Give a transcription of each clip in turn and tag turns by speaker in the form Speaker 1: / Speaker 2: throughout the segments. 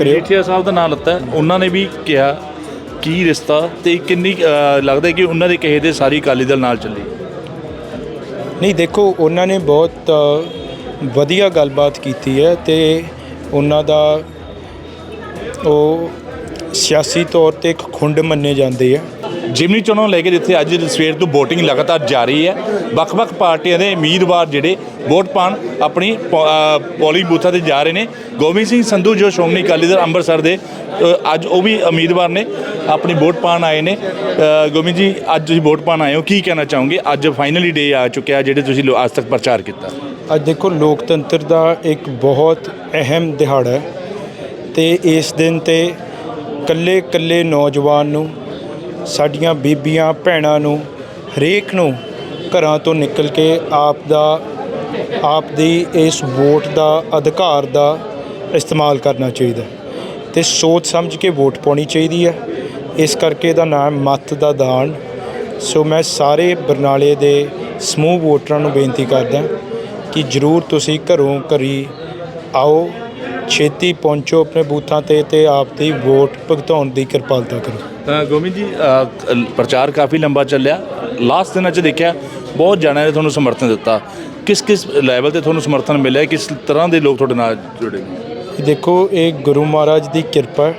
Speaker 1: ਕਰਿਓ
Speaker 2: ਜੀਠੀਆ ਸਾਹਿਬ ਦਾ ਨਾਮ ਲੱਤਾ ਹੈ। ਉਹਨਾਂ ਨੇ ਵੀ ਕਿਹਾ ਕੀ ਰਿਸ਼ਤਾ ਤੇ ਕਿੰਨੀ ਅ, ਲੱਗਦਾ ਕਿ ਉਹਨਾਂ ਦੇ ਕਹੇ ਦੇ ਸਾਰੀ ਅਕਾਲੀ ਦਲ ਨਾਲ ਚੱਲੀ
Speaker 1: ਨਹੀਂ ਦੇਖੋ ਉਹਨਾਂ ਨੇ ਬਹੁਤ ਅ, ਵਧੀਆ ਗੱਲਬਾਤ ਕੀਤੀ ਹੈ ਤੇ ਉਹਨਾਂ ਦਾ ਉਹ ਸਿਆਸੀ ਤੌਰ ਤੇ ਇੱਕ ਖੁੰਡ ਮੰਨੇ ਜਾਂਦੇ ਆ।
Speaker 2: ਜਿਮਨੀ ਚੋਣਾਂ ਨੂੰ ਲੈ ਕੇ ਜਿੱਥੇ ਅੱਜ ਸਵੇਰ ਤੋਂ VOTING ਲਗਾਤਾਰ ਜਾਰੀ ਹੈ, ਵੱਖ-ਵੱਖ ਪਾਰਟੀਆਂ ਦੇ ਉਮੀਦਵਾਰ ਜਿਹੜੇ ਵੋਟ ਪਾਣ ਆਪਣੀ ਪੋ- ਪੋਲਿੰਗ ਬੂਥਾਂ ਤੇ ਜਾ ਰਹੇ ਨੇ। ਗੋਬਿੰਦ ਸਿੰਘ ਸੰਧੂ ਜੋ ਸ਼੍ਰੋਮਣੀ ਅਕਾਲੀ ਦਲ ਅੰਮ੍ਰਿਤਸਰ ਦੇ ਅੱਜ ਉਹ ਵੀ ਉਮੀਦਵਾਰ ਨੇ, ਆਪਣੀ ਵੋਟ ਪਾਣ ਆਏ ਨੇ। ਗੋਬਿੰਦ ਜੀ, ਅੱਜ ਤੁਸੀਂ ਵੋਟ ਪਾਣ ਆਏ ਹੋ, ਕੀ ਕਹਿਣਾ ਚਾਹੋਗੇ? ਅੱਜ ਫਾਈਨਲੀ ਡੇ ਆ ਚੁੱਕਿਆ, ਜਿਹੜੇ ਤੁਸੀਂ ਅੱਜ ਤੱਕ ਪ੍ਰਚਾਰ ਕੀਤਾ।
Speaker 1: ਅੱਜ ਦੇਖੋ, ਲੋਕਤੰਤਰ ਦਾ ਇੱਕ ਬਹੁਤ ਅਹਿਮ ਦਿਹਾੜਾ ਹੈ ਤੇ ਇਸ ਦਿਨ ਤੇ ਕੱਲੇ ਕੱਲੇ ਨੌਜਵਾਨ ਨੂੰ, ਸਾਡੀਆਂ ਬੀਬੀਆਂ ਭੈਣਾਂ ਨੂੰ, ਹਰੇਕ ਨੂੰ ਘਰਾਂ ਤੋਂ ਨਿਕਲ ਕੇ ਆਪ ਦਾ, ਆਪ ਦੀ ਇਸ ਵੋਟ ਦਾ ਅਧਿਕਾਰ ਦਾ ਇਸਤੇਮਾਲ ਕਰਨਾ ਚਾਹੀਦਾ ਤੇ ਸੋਚ ਸਮਝ ਕੇ ਵੋਟ ਪਾਉਣੀ ਚਾਹੀਦੀ ਹੈ। ਇਸ ਕਰਕੇ ਇਹਦਾ ਨਾਮ ਮੱਤ ਦਾ ਦਾਨ। ਸੋ ਮੈਂ ਸਾਰੇ ਬਰਨਾਲੇ ਦੇ ਸਮੂਹ ਵੋਟਰਾਂ ਨੂੰ ਬੇਨਤੀ ਕਰਦਾ ਕਿ ਜਰੂਰ ਤੁਸੀਂ ਘਰੋਂ ਘਰੀ ਆਓ ਛੇਤੀ ਪਹੁੰਚੋ ਆਪਣੇ ਬੂਥਾਂ ਤੇ ਤੇ ਆਪ ਦੀ ਵੋਟ ਭੁਗਤਾਉਣ ਦੀ ਕਿਰਪਾਲਤਾ ਕਰੋ।
Speaker 2: ਤਾਂ ਗੋਬਿੰਦ ਜੀ ਅ, ਪ੍ਰਚਾਰ ਕਾਫੀ ਲੰਬਾ ਚੱਲਿਆ। ਲਾਸਟ ਦਿਨਾਂ 'ਚ ਦੇਖਿਆ ਬਹੁਤ ਜਣਿਆਂ ਨੇ ਤੁਹਾਨੂੰ ਸਮਰਥਨ ਦਿੱਤਾ। ਕਿਸ ਕਿਸ ਲੈਵਲ ਤੇ ਤੁਹਾਨੂੰ ਸਮਰਥਨ ਮਿਲਿਆ? ਕਿਸ ਤਰ੍ਹਾਂ ਦੇ ਲੋਕ ਤੁਹਾਡੇ ਨਾਲ ਜੁੜੇ
Speaker 1: ਦੇਖੋ ਇਹ ਗੁਰੂ ਮਹਾਰਾਜ ਦੀ ਕਿਰਪਾ ਹੈ।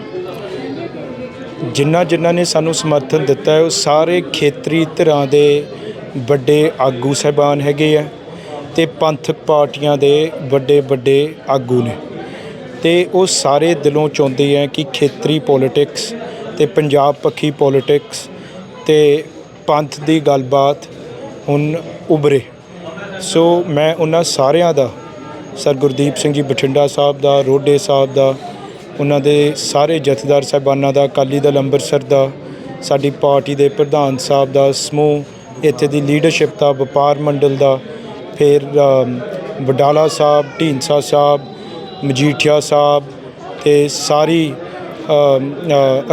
Speaker 1: ਜਿਨ੍ਹਾਂ ਜਿਨ੍ਹਾਂ ਨੇ ਸਾਨੂੰ ਸਮਰਥਨ ਦਿੱਤਾ ਹੈ ਉਹ ਸਾਰੇ ਖੇਤਰੀ ਧਿਰਾਂ ਦੇ ਵੱਡੇ ਆਗੂ ਸਹਿਬਾਨ ਹੈਗੇ ਆ ਤੇ ਪੰਥਕ ਪਾਰਟੀਆਂ ਦੇ ਵੱਡੇ ਵੱਡੇ ਆਗੂ ਨੇ। ਤੇ ਉਹ ਸਾਰੇ ਦਿਲੋਂ ਚਾਹੁੰਦੇ ਹੈ ਕਿ ਖੇਤਰੀ ਪੋਲਿਟਿਕਸ ਤੇ ਪੰਜਾਬ ਪੱਖੀ ਪੋਲਿਟਿਕਸ ਤੇ ਪੰਥ ਦੀ ਗੱਲਬਾਤ ਹੁਣ ਉਭਰੇ। ਸੋ ਮੈਂ ਉਹਨਾਂ ਸਾਰਿਆਂ ਦਾ, ਸਰ ਗੁਰਦੀਪ ਸਿੰਘ ਜੀ ਬਠਿੰਡਾ ਸਾਹਿਬ ਦਾ ਰੋਡੇ ਸਾਹਿਬ ਦਾ, ਉਹਨਾਂ ਦੇ ਸਾਰੇ ਜਥੇਦਾਰ ਸਾਹਿਬਾਨਾਂ ਦਾ, ਅਕਾਲੀ ਦਲ ਅੰਮ੍ਰਿਤਸਰ ਦਾ, ਸਾਡੀ ਪਾਰਟੀ ਦੇ ਪ੍ਰਧਾਨ ਸਾਹਿਬ ਦਾ, ਸਮੂਹ ਇੱਥੇ ਦੀ ਲੀਡਰਸ਼ਿਪ ਦਾ, ਵਪਾਰ ਮੰਡਲ ਦਾ, ਫਿਰ ਵਡਾਲਾ ਸਾਹਿਬ ਢੀਂਸਾ ਸਾਹਿਬ ਮਜੀਠੀਆ ਸਾਹਿਬ ਤੇ ਸਾਰੀ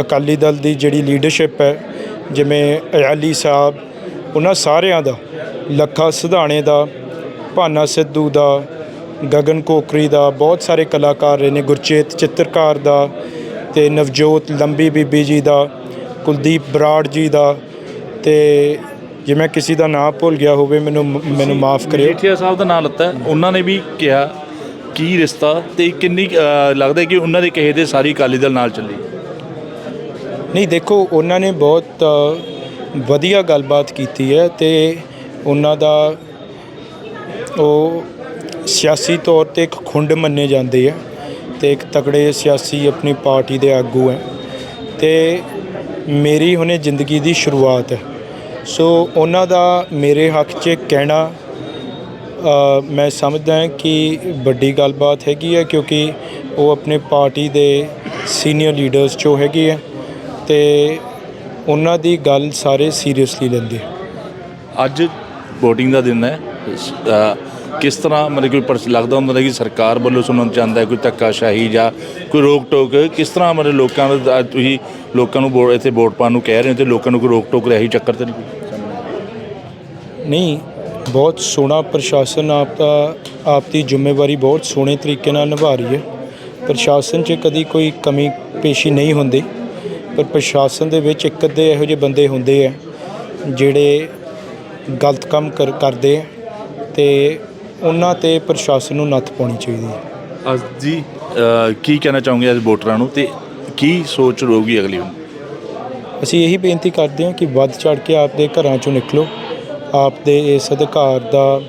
Speaker 1: ਅਕਾਲੀ ਦਲ ਦੀ ਜਿਹੜੀ ਲੀਡਰਸ਼ਿਪ ਹੈ ਜਿਵੇਂ ਅਯਾਲੀ ਸਾਹਿਬ ਉਹਨਾਂ ਸਾਰਿਆਂ ਦਾ ਲੱਖਾ ਸਿਧਾਣੇ ਦਾ ਭਾਨਾ ਸਿੱਧੂ ਦਾ ਗਗਨ ਕੋਕਰੀ ਦਾ ਬਹੁਤ ਸਾਰੇ ਕਲਾਕਾਰ ਰਹੇ ਨੇ ਗੁਰਚੇਤ ਚਿੱਤਰਕਾਰ ਦਾ ਤੇ ਨਵਜੋਤ ਲੰਬੀ ਬੀਬੀ ਜੀ ਦਾ ਕੁਲਦੀਪ ਬਰਾੜ ਜੀ ਦਾ ਤੇ ਜੇ ਮੈਂ ਕਿਸੇ ਦਾ ਨਾਮ ਭੁੱਲ ਗਿਆ ਹੋਵੇ ਮੈਨੂੰ ਮੈਨੂੰ ਮਾਫ ਕਰਿਓ
Speaker 2: ਜੀਠੀਆ ਸਾਹਿਬ ਦਾ ਨਾਮ ਲੱਤਾ। ਉਹਨਾਂ ਨੇ ਵੀ ਕਿਹਾ ਕੀ ਰਿਸ਼ਤਾ ਤੇ ਕਿੰਨੀ ਲੱਗਦਾ ਕਿ ਉਹਨਾਂ ਦੇ ਕਹੇ ਦੇ ਸਾਰੀ ਅਕਾਲੀ ਦਲ ਨਾਲ ਚੱਲੀ?
Speaker 1: ਨਹੀਂ, ਦੇਖੋ, ਉਹਨਾਂ ਨੇ ਬਹੁਤ ਵਧੀਆ ਗੱਲਬਾਤ ਕੀਤੀ ਹੈ ਤੇ ਉਹਨਾਂ ਦਾ ਉਹ ਸਿਆਸੀ ਤੌਰ ਤੇ ਇੱਕ ਖੁੰਡ ਮੰਨੇ ਜਾਂਦੇ ਆ ਤੇ ਇੱਕ ਤਕੜੇ ਸਿਆਸੀ ਆਪਣੀ ਪਾਰਟੀ ਦੇ ਆਗੂ ਹੈ ਤੇ ਮੇਰੀ ਹੁਣੇ ਜ਼ਿੰਦਗੀ ਦੀ ਸ਼ੁਰੂਆਤ ਹੈ। ਸੋ ਉਹਨਾਂ ਦਾ ਮੇਰੇ ਹੱਕ 'ਚ ਕਹਿਣਾ ਮੈਂ ਸਮਝਦਾ ਹਾਂ ਕਿ ਵੱਡੀ ਗੱਲਬਾਤ ਹੈਗੀ ਹੈ ਕਿਉਂਕਿ ਉਹ ਆਪਣੇ ਪਾਰਟੀ ਦੇ ਸੀਨੀਅਰ ਲੀਡਰਸ ਚੋਂ ਹੈਗੇ ਆ ਤੇ ਉਹਨਾਂ ਦੀ ਗੱਲ ਸਾਰੇ ਸੀਰੀਅਸਲੀ ਲੈਂਦੇ
Speaker 2: ਅੱਜ VOTING ਦਾ ਦਿਨ ਹੈ। ਕਿਸ ਤਰ੍ਹਾਂ ਮਤਲਬ ਕੋਈ ਪਰਸ ਲੱਗਦਾ ਹੁੰਦਾ ਹੈ ਕਿ ਸਰਕਾਰ ਵੱਲੋਂ ਸੁਣਨ ਚਾਹੁੰਦਾ ਹੈ ਕੋਈ ਧੱਕਾਸ਼ਾਹੀ ਜਾਂ ਕੋਈ ਰੋਕ ਟੋਕ ਕਿਸ ਤਰ੍ਹਾਂ ਮਤਲਬ ਲੋਕਾਂ ਦਾ ਤੁਸੀਂ ਲੋਕਾਂ ਨੂੰ ਵੋ- ਇੱਥੇ ਵੋਟ ਪਾਉਣ ਨੂੰ ਕਹਿ ਰਹੇ ਹੋ ਤੇ ਲੋਕਾਂ ਨੂੰ ਕੋਈ ਰੋਕ ਟੋਕ ਰਹੀ ਚੱਕਰ ਤੇ
Speaker 1: ਨਹੀਂ ਬਹੁਤ ਸੋਹਣਾ ਪ੍ਰਸ਼ਾਸਨ ਆਪ ਦਾ ਆਪ ਦੀ ਜ਼ਿੰਮੇਵਾਰੀ ਬਹੁਤ ਸੋਹਣੇ ਤਰੀਕੇ ਨਾਲ ਨਿਭਾ ਰਹੀ ਹੈ। ਪ੍ਰਸ਼ਾਸਨ 'ਚ ਕਦੀ ਕੋਈ ਕਮੀ ਪੇਸ਼ੀ ਨਹੀਂ ਹੁੰਦੀ ਪਰ ਪ੍ਰਸ਼ਾਸਨ ਦੇ ਵਿੱਚ ਇੱਕ ਅੱਧੇ ਇਹੋ ਜਿਹੇ ਬੰਦੇ ਹੁੰਦੇ ਆ ਜਿਹੜੇ ਗਲਤ ਕੰਮ ਕਰ ਕਰਦੇ ਆ ਤੇ ਉਹਨਾਂ ਤੇ ਪ੍ਰਸ਼ਾਸਨ ਨੂੰ ਨੱਥ ਪਾਉਣੀ ਚਾਹੀਦੀ ਹੈ।
Speaker 2: ਅੱਜ ਜੀ ਅ, ਕੀ ਕਹਿਣਾ ਚਾਹੋਗੇ ਅੱਜ ਵੋਟਰਾਂ ਨੂੰ ਤੇ ਕੀ ਸੋਚ ਰਹੂਗੀ ਅਗਲੀ ਹੁਣ?
Speaker 1: ਅਸੀਂ ਇਹੀ ਬੇਨਤੀ ਕਰਦੇ ਹਾਂ ਕਿ ਵੱਧ ਚੜ ਕੇ ਆਪਦੇ ਘਰਾਂ ਚੋਂ ਨਿਕਲੋ। ਆਪਦੇ ਇਸ ਅਧਿਕਾਰ ਦਾ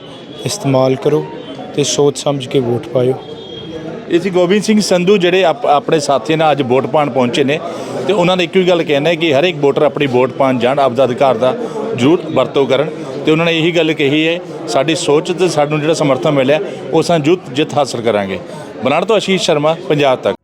Speaker 1: ਇਸਤੇਮਾਲ ਕਰੋ ਤੇ ਸੋਚ ਸਮਝ ਕੇ ਵੋਟ ਪਾਇਓ।
Speaker 2: ਇਹ ਸੀ ਗੋਬਿੰਦ ਸਿੰਘ ਸੰਧੂ ਜਿਹੜੇ ਆਪ- ਆਪਣੇ ਸਾਥੀ ਨਾਲ ਅੱਜ ਵੋਟ ਪਾਉਣ ਪਹੁੰਚੇ ਨੇ ਤੇ ਉਹਨਾਂ ਨੇ ਇੱਕੋ ਹੀ ਗੱਲ ਕਹਿਣਾ ਹੈ ਕਿ ਹਰ ਇੱਕ ਵੋਟਰ ਆਪਣੀ ਵੋਟ ਪਾਉਣ ਜਾਣ ਆਪਦਾ ਅਧਿਕਾਰ ਦਾ ਜ਼ਰੂਰ ਵਰਤੋਂ ਕਰਨ ਤੇ ਉਹਨਾਂ ਨੇ ਇਹੀ ਗੱਲ ਕਹੀ ਹੈ, ਸਾਡੀ ਸੋਚ ਤੇ ਸਾਨੂੰ ਜਿਹੜਾ ਸਮਰਥਨ ਮਿਲਿਆ, ਉਸ ਨਾਲ ਜੁੱਤ ਜਿੱਤ ਹਾਸਲ ਕਰਾਂਗੇ। ਬਨਾੜ ਤੋਂ ਆਸ਼ੀਸ਼ ਸ਼ਰਮਾ, ਪੰਜਾਬ ਤੱਕ।